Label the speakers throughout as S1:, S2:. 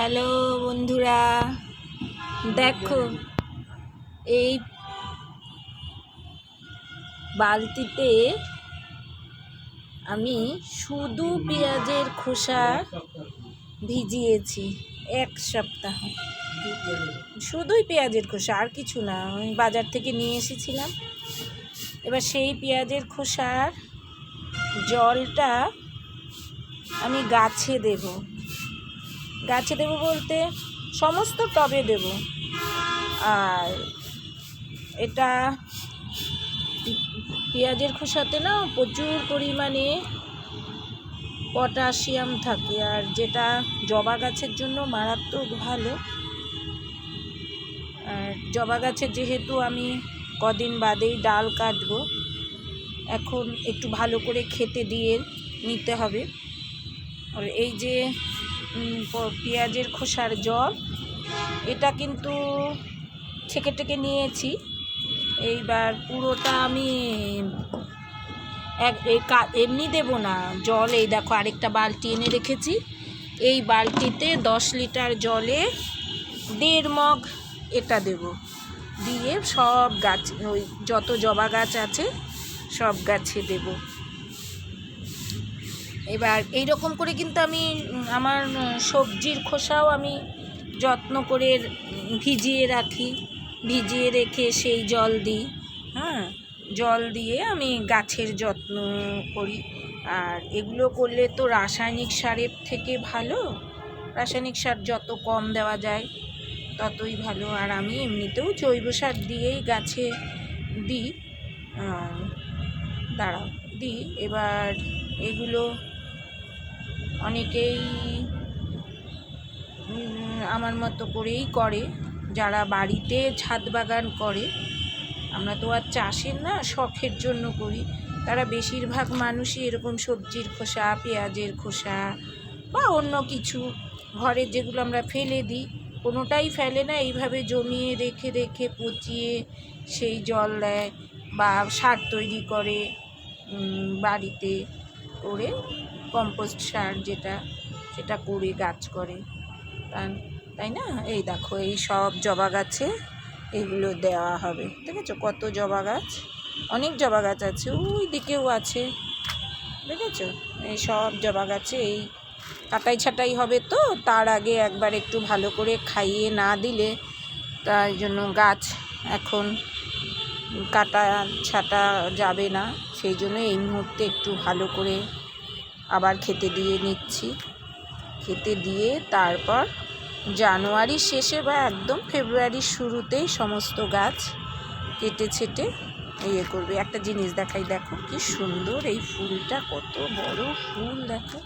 S1: Hello বন্ধুরা, দেখো, এই বালতিতে আমি শুধু পেঁয়াজের খোসা ভিজিয়েছি এক সপ্তাহ। শুধুই পেঁয়াজের খোসা, আর কিছু না, আমি বাজার থেকে নিয়ে এসেছিলাম। এবার সেই পেঁয়াজের খোসার জলটা আমি গাছে দেব। গাছে দেব বলতে সমস্ত টবে দেব। আর এটা পেঁয়াজের খোসাতে না প্রচুর পরিমাণে পটাশিয়াম থাকে, আর যেটা জবা গাছের জন্য মারাত্মক ভালো। আর জবা গাছের যেহেতু আমি কদিন বাদেই ডাল কাটবো, এখন একটু ভালো করে খেতে দিয়ে নিতে হবে। আর এই যে পেঁয়াজের খোসার জল। এটা কিন্তু ছেঁকে টেকে নিয়েছি। এইবার পুরোটা আমি এক এমনি দেবো না। জল, এই দেখো আরেকটা বালতি এনে রেখেছি। এই বালতিতে দশ লিটার জলে দেড় মগ এটা দেব। দিয়ে সব গাছ, ওই যত জবা গাছ আছে, সব গাছে দেবো। এবার এই রকম করে কিন্তু আমি আমার সবজির খোসাও আমি যত্ন করে ভিজিয়ে রাখি। ভিজিয়ে রেখে সেই জল দিই হ্যাঁ? জল দিয়ে আমি গাছের যত্ন করি। আর এগুলো করলে তো রাসায়নিক সারের থেকে ভালো। রাসায়নিক সার যত কম দেওয়া যায়, ততই ভালো। আর আমি এমনিতেও জৈব সার দিয়েই গাছে দিই। দাঁড়াও, দিই। এবার এগুলো অনেকেই আমার মতো করেই করে। যারা বাড়িতে ছাদ বাগান করে, আমরা তো আর চাষের না, শখের জন্য করি। তারা বেশিরভাগ মানুষই এরকম সবজির খোসা, পেঁয়াজের খোসা বা অন্য কিছু ঘরের যেগুলো আমরা ফেলে দিই, কোনোটাই ফেলে না। এইভাবে জমিয়ে রেখে রেখে পচিয়ে সেই জল দেয় বা সার তৈরি করে বাড়িতে। করে কম্পোস্ট সার যেটা, সেটা করে গাছ করে। তাই না? এই দেখো, এই সব জবা গাছে এগুলো দেওয়া হবে। দেখেছ কত জবা গাছ? অনেক জবা গাছ আছে, ওই দিকেও আছে। দেখেছ? এই সব জবা গাছে এই কাটাই ছাটাই হবে তো, তার আগে একবার একটু ভালো করে খাইয়ে না দিলে তাই জন্য গাছ এখন কাটা ছাটা যাবে না। সেই জন্য এই মুহূর্তে একটু ভালো করে আবার খেতে দিয়ে নিচ্ছি। খেতে দিয়ে তারপর জানুয়ারির শেষে বা একদম ফেব্রুয়ারির শুরুতেই সমস্ত গাছ কেটে ছেটে ইয়ে করবে। একটা জিনিস দেখাই, দেখো কি সুন্দর এই ফুলটা, কত বড় ফুল, দেখো।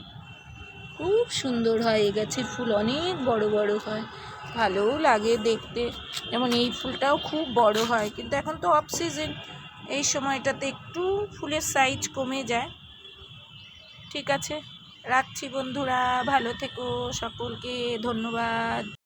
S1: খুব সুন্দর হয় এই গাছের ফুল, অনেক বড় বড় হয়। ভালোও লাগে দেখতে। যেমন এই ফুলটাও খুব বড় হয়, কিন্তু এখন তো অফ সিজন এই সময়টাতে একটু ফুলের সাইজ কমে যায়। ঠিক আছে, রাখছি বন্ধুরা, ভালো থেকো, সকলকে ধন্যবাদ।